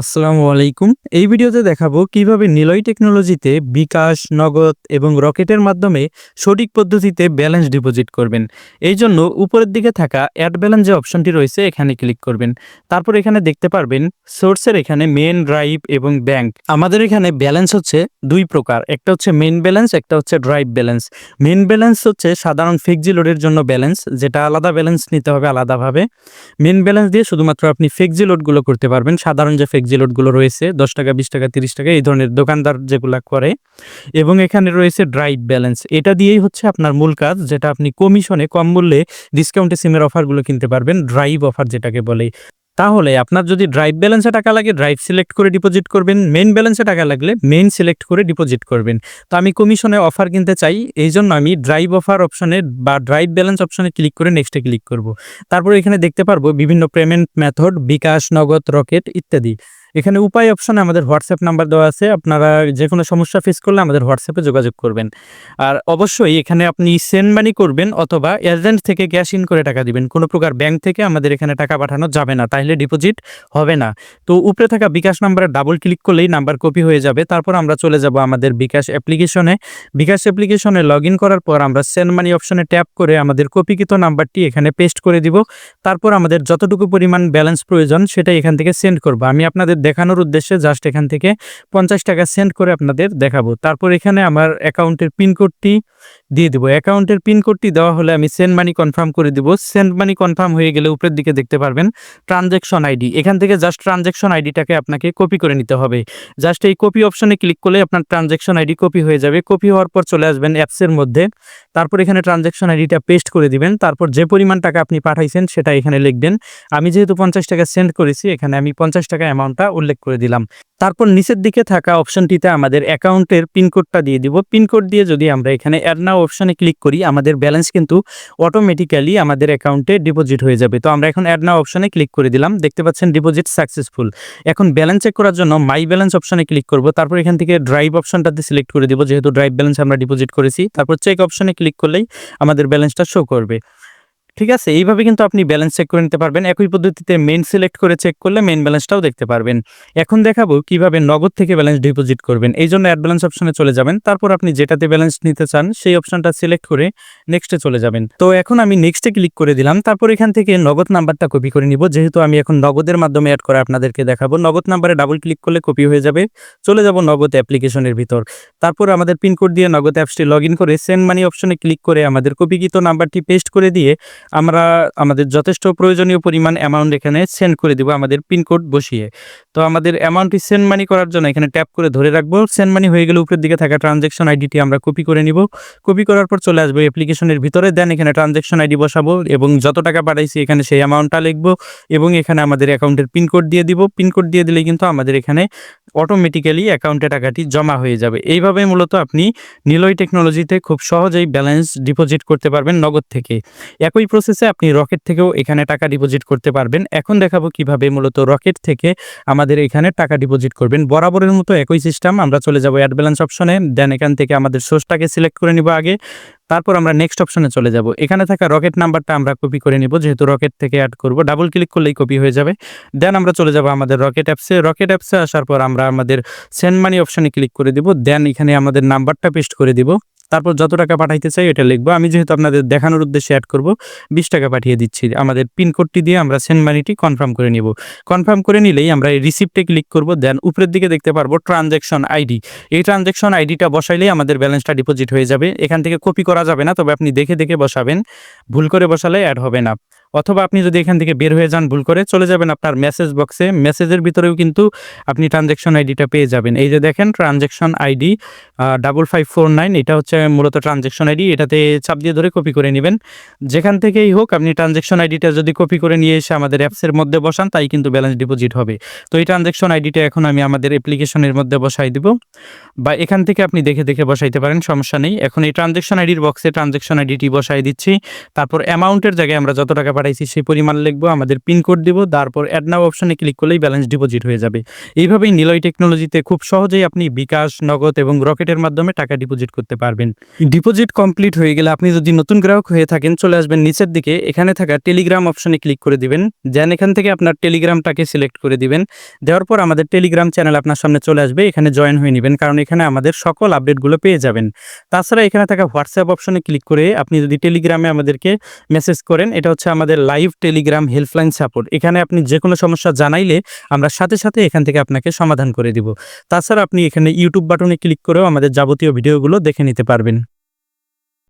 আসসালামু আলাইকুম। এই ভিডিওতে দেখাবো কীভাবে নিলয় টেকনোলজিতে বিকাশ, নগদ এবং রকেটের মাধ্যমে সঠিক পদ্ধতিতে ব্যালেন্স ডিপোজিট করবেন। এই জন্য উপরের দিকে থাকা অ্যাড ব্যালেন্স যে অপশনটি রয়েছে, এখানে ক্লিক করবেন। তারপর এখানে দেখতে পারবেন সোর্সের এখানে মেন ড্রাইভ এবং ব্যাংক। আমাদের এখানে ব্যালেন্স হচ্ছে দুই প্রকার। একটা হচ্ছে মেন ব্যালেন্স, একটা হচ্ছে ড্রাইভ ব্যালেন্স। মেন ব্যালেন্স হচ্ছে সাধারণ ফিক্সি লোডের জন্য ব্যালেন্স, যেটা আলাদা ব্যালেন্স নিতে হবে আলাদাভাবে। মেন ব্যালেন্স দিয়ে শুধুমাত্র আপনি ফিক্সি লোডগুলো করতে পারবেন, সাধারণ যে লোডগুলো রয়েছে, দশ টাকা, বিশ টাকা, তিরিশ টাকা, এই ধরনের দোকানদার যেগুলো করে। এবং এখানে রয়েছে ড্রাইভ ব্যালেন্স এটা দিয়েই হচ্ছে আপনার মূল কাজ, যেটা আপনি কমিশনে কম মূল্যে ডিসকাউন্টে সিমের অফারগুলো কিনতে পারবেন ড্রাইভ অফার যেটাকে বলে। তাহলে আপনার যদি ড্রাইভ ব্যালেন্সে টাকা লাগে ড্রাইভ সিলেক্ট করে ডিপোজিট করবেন। মেন ব্যালেন্সে টাকা লাগলে মেন সিলেক্ট করে ডিপোজিট করবেন। তো আমি কমিশনে অফার কিনতে চাই এই জন্য আমি ড্রাইভ অফার অপশনে বা ড্রাইভ ব্যালেন্স অপশনে ক্লিক করে নেক্সটে ক্লিক করব। তারপর এখানে দেখতে পারব বিভিন্ন পেমেন্ট মেথড বিকাশ, নগদ রকেট ইত্যাদি। এখানে উপায় অপশনে আমাদের হোয়াটসঅ্যাপ নাম্বার দেওয়া আছে। আপনারা যে কোনো সমস্যা ফেস করলে আমাদের হোয়াটসঅ্যাপে যোগাযোগ করবেন। আর অবশ্যই এখানে আপনি সেন্ড মানি করবেন অথবা এজেন্ট থেকে ক্যাশ ইন করে টাকা দিবেন। কোনো প্রকার ব্যাংক থেকে আমাদের এখানে টাকা পাঠানো যাবে না তাহলে ডিপোজিট হবে না। তো উপরে থাকা বিকাশ নাম্বারে ডাবল ক্লিক করলেই নাম্বার কপি হয়ে যাবে। তারপর আমরা চলে যাব আমাদের বিকাশ অ্যাপ্লিকেশনে বিকাশ অ্যাপ্লিকেশনে লগ করার পর আমরা সেন্ড মানি অপশনে ট্যাপ করে আমাদের কপিকৃত নাম্বারটি এখানে পেস্ট করে দিব। তারপর আমাদের যতটুকু পরিমাণ ব্যালেন্স প্রয়োজন সেটা এখান থেকে সেন্ড করব। আমি আপনাদের দেখানোর উদ্দেশ্যে জাস্ট এখান থেকে পঞ্চাশ টাকা সেন্ড করে আপনাদের দেখাবো। তারপর এখানে আমার অ্যাকাউন্টের পিনকোডটি দিয়ে দিব। অ্যাকাউন্টের পিনকোডটি দেওয়া হলে আমি সেন্ড মানি কনফার্ম করে দিব। সেন্ড মানি কনফার্ম হয়ে গেলে উপরের দিকে দেখতে পারবেন ট্রানজ্যাকশন আইডি এখান থেকে জাস্ট ট্রানজ্যাকশন আইডিটাকে আপনাকে কপি করে নিতে হবে। জাস্ট এই কপি অপশনে ক্লিক করলে আপনার ট্রানজ্যাকশন আইডি কপি হয়ে যাবে। কপি হওয়ার পর চলে আসবেন অ্যাপসের মধ্যে। তারপর এখানে ট্রানজ্যাকশন আইডিটা পেস্ট করে দিবেন। তারপর যে পরিমাণ টাকা আপনি পাঠাইছেন সেটা এখানে লিখবেন। আমি যেহেতু পঞ্চাশ টাকা সেন্ড করেছি, এখানে আমি পঞ্চাশ টাকা অ্যামাউন্টটা উল্লেখ করে দিলাম। তারপর নিচের দিকে থাকা অপশনটিতে আমাদের অ্যাকাউন্টের পিনকোডটা দিয়ে দিব। পিনকোড দিয়ে যদি আমরা এখানে অ্যাড নাও অপশনে ক্লিক করি, আমাদের ব্যালেন্স কিন্তু অটোমেটিক্যালি আমাদের অ্যাকাউন্টে ডিপোজিট হয়ে যাবে। তো আমরা এখন অ্যাড নাও অপশনে ক্লিক করে দিলাম। দেখতে পাচ্ছেন ডিপোজিট সাকসেসফুল এখন ব্যালেন্স চেক করার জন্য মাই ব্যালেন্স অপশনে ক্লিক করব। তারপর এখান থেকে ড্রাইভ অপশনটাতে সিলেক্ট করে দিব। যেহেতু ড্রাইভ ব্যালেন্স আমরা ডিপোজিট করেছি, তারপর চেক অপশনে ক্লিক করলেই আমাদের ব্যালেন্সটা শো করবে। ঠিক আছে? এইভাবে কিন্তু আপনি ব্যালেন্স চেক করে নিতে পারবেন। একই পদ্ধতিতে মেন সিলেক্ট করে চেক করলে মেন ব্যালেন্সটাও দেখতে পারবেন। এখন দেখাবো কীভাবে নগদ থেকে ব্যালেন্স ডিপোজিট করবেন। এই জন্য অ্যাড ব্যালেন্স অপশনে চলে যাবেন। তারপর আপনি যেটাতে ব্যালেন্স নিতে চান, সেই অপশনটা সিলেক্ট করে নেক্সটে চলে যাবেন। তো এখন আমি নেক্সটে ক্লিক করে দিলাম। তারপর এখান থেকে নগদ নাম্বারটা কপি করে নিব। যেহেতু আমি এখন নগদের মাধ্যমে অ্যাড করে আপনাদেরকে দেখাবো। নগদ নাম্বারে ডাবল ক্লিক করলে কপি হয়ে যাবে। চলে যাব নগদ অ্যাপ্লিকেশনের ভিতর। তারপর আমাদের পিনকোড দিয়ে নগদ অ্যাপসটি লগ করে সেন্ড মানি অপশনে ক্লিক করে আমাদের কপিকৃত নাম্বারটি পেস্ট করে দিয়ে আমরা আমাদের যথেষ্ট প্রয়োজনীয় পরিমাণ অ্যামাউন্ট এখানে সেন্ড করে দিব আমাদের পিনকোড বসিয়ে। তো আমাদের অ্যামাউন্টটি সেন্ড মানি করার জন্য এখানে ট্যাপ করে ধরে রাখব। সেন্ড মানি হয়ে গেলে উপরের দিকে থাকা ট্রানজ্যাকশন আইডিটি আমরা কপি করে নিব। কপি করার পর চলে আসব অ্যাপ্লিকেশনের ভিতরে দেন এখানে ট্রানজ্যাকশন আইডি বসাবো এবং যত টাকা পাঠাইছি এখানে সেই অ্যামাউন্টটা লিখব এবং এখানে আমাদের অ্যাকাউন্টের পিনকোড দিয়ে দিব। পিনকোড দিয়ে দিলে কিন্তু আমাদের এখানে অটোমেটিক্যালি অ্যাকাউন্টে টাকাটি জমা হয়ে যাবে। এইভাবে মূলত আপনি নিলয় টেকনোলজিতে খুব সহজেই ব্যালেন্স ডিপোজিট করতে পারবেন নগদ থেকে। একই প্রসেসে আপনি রকেট থেকেও এখানে টাকা ডিপোজিট করতে পারবেন। এখন দেখাবো কীভাবে মূলত রকেট থেকে আমাদের এখানে টাকা ডিপোজিট করবেন। বরাবরের মতো একই সিস্টেম আমরা চলে যাব অ্যাড ব্যালেন্স অপশনে দেন এখান থেকে আমাদের সোর্সটাকে সিলেক্ট করে নিব আগে। তারপর আমরা নেক্সট অপশনে চলে যাব। এখানে থাকা রকেট নাম্বারটা আমরা কপি করে নিব, যেহেতু রকেট থেকে অ্যাড করব। ডাবল ক্লিক করলেই কপি হয়ে যাবে। দেন আমরা চলে যাব আমাদের রকেট অ্যাপসে রকেট অ্যাপসে আসার পর আমরা আমাদের সেন্ড মানি অপশনে ক্লিক করে দিব। দেন এখানে আমাদের নাম্বারটা পেস্ট করে দিব। তারপর যত টাকা পাঠাইতে চাই এটা লিখব। আমি যেহেতু আপনাদের দেখানোর উদ্দেশ্যে অ্যাড করব, বিশ টাকা পাঠিয়ে দিচ্ছি। আমাদের পিনকোডটি দিয়ে আমরা সেন্ড মানিটি কনফার্ম করে নিব। কনফার্ম করে নিলেই আমরা এই রিসিপ্টে ক্লিক করব দেন উপরের দিকে দেখতে পারব ট্রানজ্যাকশন আইডি এই ট্রানজ্যাকশন আইডিটা বসাইলেই আমাদের ব্যালেন্সটা ডিপোজিট হয়ে যাবে। এখান থেকে কপি করা যাবে না, তবে আপনি দেখে দেখে বসাবেন। ভুল করে বসালে অ্যাড হবে না। অথবা আপনি যদি এখান থেকে বের হয়ে যান, ভুল করে চলে যাবেন আপনার মেসেজ বক্সে মেসেজের ভিতরেও কিন্তু আপনি ট্রানজ্যাকশন আইডিটা পেয়ে যাবেন। এই যে দেখেন transaction ID double five four nine এটা হচ্ছে মূলত ট্রানজ্যাকশন আইডি এটাতে চাপ দিয়ে ধরে কপি করে নেবেন। যেখান থেকেই হোক, আপনি ট্রানজ্যাকশন আইডিটা যদি কপি করে নিয়ে এসে আমাদের অ্যাপসের মধ্যে বসান, তাই কিন্তু ব্যালেন্স ডিপোজিট হবে। তো এই ট্রানজ্যাকশন আইডিটা এখন আমি আমাদের অ্যাপ্লিকেশনের মধ্যে বসাই দিব। বা এখান থেকে আপনি দেখে দেখে বসাইতে পারেন, সমস্যা নেই। এখন এই ট্রানজ্যাকশন আইডির বক্সে ট্রানজ্যাকশন আইডিটি বসাই দিচ্ছি। তারপর অ্যামাউন্টের জায়গায় আমরা যত টাকা পাঠাইছি, সেই পরিমাণ লিখব, আমাদের পিনকোড দিব, তারপর অ্যাড নাও অপশনে ক্লিক করলেই ব্যালেন্স ডিপোজিট হয়ে যাবে। এইভাবেই নিলয় টেকনোলজিতে খুব সহজেই আপনি বিকাশ, নগদ এবং রকেটের মাধ্যমে টাকা ডিপোজিট করতে পারবেন। ডিপোজিট কমপ্লিট হয়ে গেলে আপনি যদি নতুন গ্রাহক হয়ে থাকেন, চলে আসবেন নিচের দিকে, এখানে থাকা টেলিগ্রাম অপশনে ক্লিক করে দিবেন দেন এখান থেকে আপনার টেলিগ্রামটাকে সিলেক্ট করে দিবেন। দেওয়ার পর আমাদের টেলিগ্রাম চ্যানেল আপনার সামনে চলে আসবে, এখানে জয়েন হয়ে নেবেন, কারণ এখানে আমাদের সকল আপডেটগুলো পেয়ে যাবেন। তাছাড়া এখানে থাকা হোয়াটসঅ্যাপ অপশনে ক্লিক করে আপনি যদি টেলিগ্রামে আমাদেরকে মেসেজ করেন, এটা হচ্ছে আমাদের লাইভ টেলিগ্রাম হেল্পলাইন সাপোর্ট এখানে আপনি যে কোনো সমস্যা জানাইলে আমরা সাথে সাথে এখান থেকে আপনাকে সমাধান করে দিব। তাছাড়া আপনি এখানে ইউটিউব বাটনে ক্লিক করেও আমাদের যাবতীয় ভিডিওগুলো দেখে নিতে পারবেন।